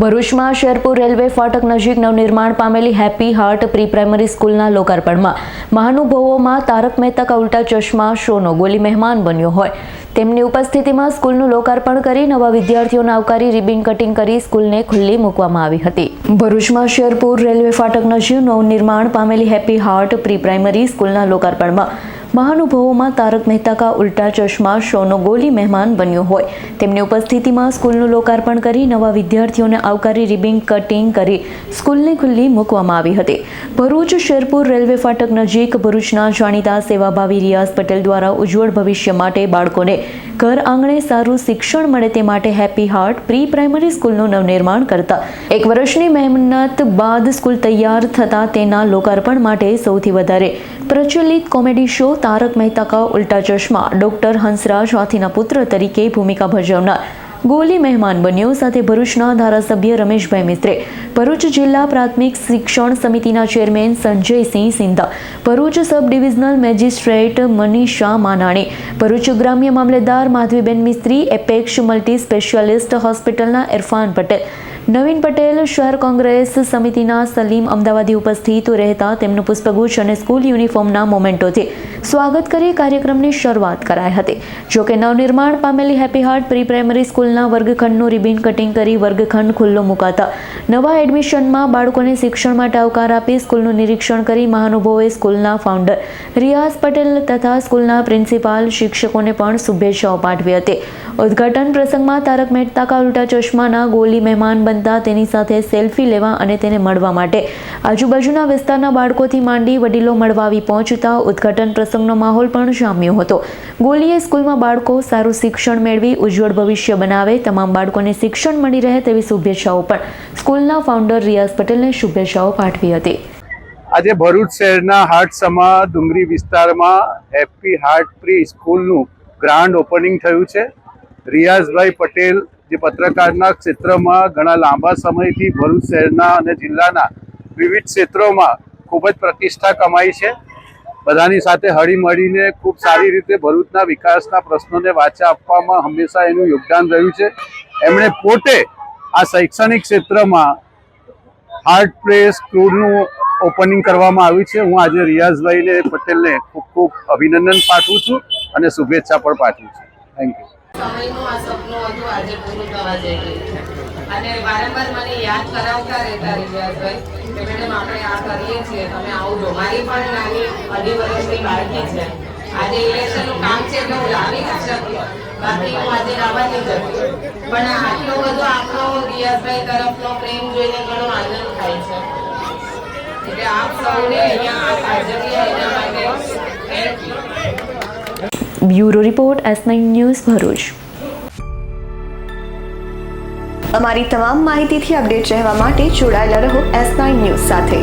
ભરૂચમાં શેરપુર રેલવે ફાટક નજીક નવનિર્માણ પામેલી હેપી હાર્ટ પ્રી પ્રાઇમરી સ્કૂલના લોકાર્પણમાં મહાનુભવોમાં તારક મહેતા કા ઉલ્ટા ચશ્મા, શોનો ગોલી મહેમાન બન્યો હોય. તેમની ઉપસ્થિતિમાં સ્કૂલનું લોકાર્પણ કરી નવા વિદ્યાર્થીઓને આવકારી રિબિન કટિંગ કરી સ્કૂલને ખુલ્લી મૂકવામાં આવી હતી. ભરૂચમાં શેરપુર રેલવે ફાટક નજીક નવનિર્માણ પામેલી હેપી હાર્ટ પ્રી પ્રાઇમરી સ્કૂલના લોકાર્પણમાં મહાનુભાવોમાં તારક મહેતા કા ઉલ્ટા ચશ્મા, શોનો ગોલી મહેમાન બન્યો હોય. તેમની ઉપસ્થિતિમાં સ્કૂલનું લોકાર્પણ કરી નવા વિદ્યાર્થીઓને આવકારી રિબિન કટિંગ કરી સ્કૂલને ખુલ્લી મૂકવામાં આવી હતી. ભરૂચ શેરપુર રેલવે ફાટક નજીક ભરૂચના જાણીતા સેવાભાવી રિયાઝ પટેલ દ્વારા ઉજ્જવળ ભવિષ્ય માટે બાળકોને ઘર આંગણે સારું શિક્ષણ મળે તે માટે હેપી હાર્ટ પ્રી પ્રાઇમરી સ્કૂલનું નવનિર્માણ કરતા. એક વર્ષની મહેનત બાદ સ્કૂલ તૈયાર થતાં તેના લોકાર્પણ માટે સૌથી વધારે. પ્રચલિત કોમેડી શો તારક મહેતા કા ઉલ્ટા ચશ્મા. ડોક્ટર હંસરાજ હાથીના પુત્ર તરીકે ભૂમિકા ભજવનાર. ગોલી મહેમાન બન્યો સાથે ભરૂચના ધારાસભ્ય રમેશભાઈ મિસ્ત્રે. ભરૂચ જિલ્લા પ્રાથમિક શિક્ષણ સમિતિના chairman Sanjaysinh Sindha, Bharuch sub divisional magistrate Manisha Manani, Bharuch ગ્રામ્ય મામલેદાર Madhaviben Mistry Apex multi specialist હોસ્પિટલના ઇરફાન પટેલ નવીન પટેલ શહેર કોંગ્રેસ સમિતિના સલીમ અમદાવાદી ઉપસ્થિત રહેતા તેમનું પુષ્પગુચ્છ અને સ્કૂલ યુનિફોર્મના મોમેન્ટોથી સ્વાગત કરી કાર્યક્રમની શરૂઆત કરાઈ હતી. જોકે નવનિર્માણ પામેલી હેપી હાર્ટ પ્રી પ્રાઇમરી સ્કૂલના વર્ગખંડનું રિબિન કટિંગ કરી વર્ગખંડ ખુલ્લો મુકાતા નવા એડમિશનમાં બાળકોને શિક્ષણ માટે આવકાર આપી સ્કૂલનું નિરીક્ષણ કરી મહાનુભાવોએ સ્કૂલના ફાઉન્ડર રિયાઝ પટેલ તથા સ્કૂલના પ્રિન્સિપાલ શિક્ષકોને પણ શુભેચ્છાઓ પાઠવી હતી. ઉદ્ઘાટન પ્રસંગમાં તારક મહેતા કા ઉલ્ટા ચશ્માના ગોલી મહેમાન બનતા તેની સાથે સેલ્ફી લેવા અને તેને મળવા માટે. આજુબાજુના વિસ્તારના બાળકોથી માંડી વડીલો મળવા આવી પહોંચતા ઉદ્ઘાટન પ્રસંગનો માહોલ પણ જામ્યો હતો. ગોલીએ સ્કૂલમાં બાળકો સારું શિક્ષણ મેળવી ઉજ્જવળ ભવિષ્ય બનાવે, તમામ બાળકોને શિક્ષણ મળી રહે તેવી શુભેચ્છાઓ પણ સ્કૂલના ફાઉન્ડર રિયાઝ પટેલને શુભેચ્છાઓ પાઠવી હતી. આજે ભરૂચ શહેરના હાટસમા ડુંગરી વિસ્તારમાં હેપી હાર્ટ પ્રી સ્કૂલનું ગ્રાન્ડ ઓપનિંગ થયું છે. રિયાઝભાઈ પટેલ જે પત્રકારના ક્ષેત્રમાં ઘણા લાંબા સમયથી ભરૂચ શહેરના અને જિલ્લાના વિવિધ ક્ષેત્રોમાં ખૂબ જ પ્રતિષ્ઠા કમાઈ છે. બધાની સાથે હળીમળીને ખૂબ સારી રીતે ભરૂચના વિકાસના પ્રશ્નોને વાચા આપવામાં હંમેશા એનું યોગદાન રહ્યું છે. એમણે પોતે આ શૈક્ષણિક ક્ષેત્રમાં હાર્ટ પ્રેસ સ્કૂલનું ઓપનિંગ કરવામાં આવ્યું છે. હું આજે રિયાઝભાઈને પટેલને ખૂબ ખૂબ અભિનંદન પાઠવું છું અને શુભેચ્છા પણ પાઠવું છું. થેન્ક યુ સમયનું આ સપનું હતું, આજે પૂરું થવા જઈ રહ્યું અને વારંવાર મને યાદ કરાવતા રહેતા રિયાઝભાઈ કે મેડમ, આપણે આ કરીએ છીએ, તમે આવું જો. મારી પણ નાની અઢી વર્ષની બાળકી છે. આજે ઇલેક્શનનું કામ છે એટલે હું લાવી નથી શકતી બાકી હું આજે લાવવાની જ હતી પણ આટલો બધો આપણો રિયાસભાઈ તરફનો પ્રેમ જોઈને ઘણો આનંદ થાય છે. એટલે આપ સૌને અહીંયા હાજર એના માટે thank you bureau report S nine news Bharuch. અમારી તમામ માહિતીથી અપડેટ રહેવા માટે જોડાયેલા રહો એસ નાઇન ન્યૂઝ સાથે.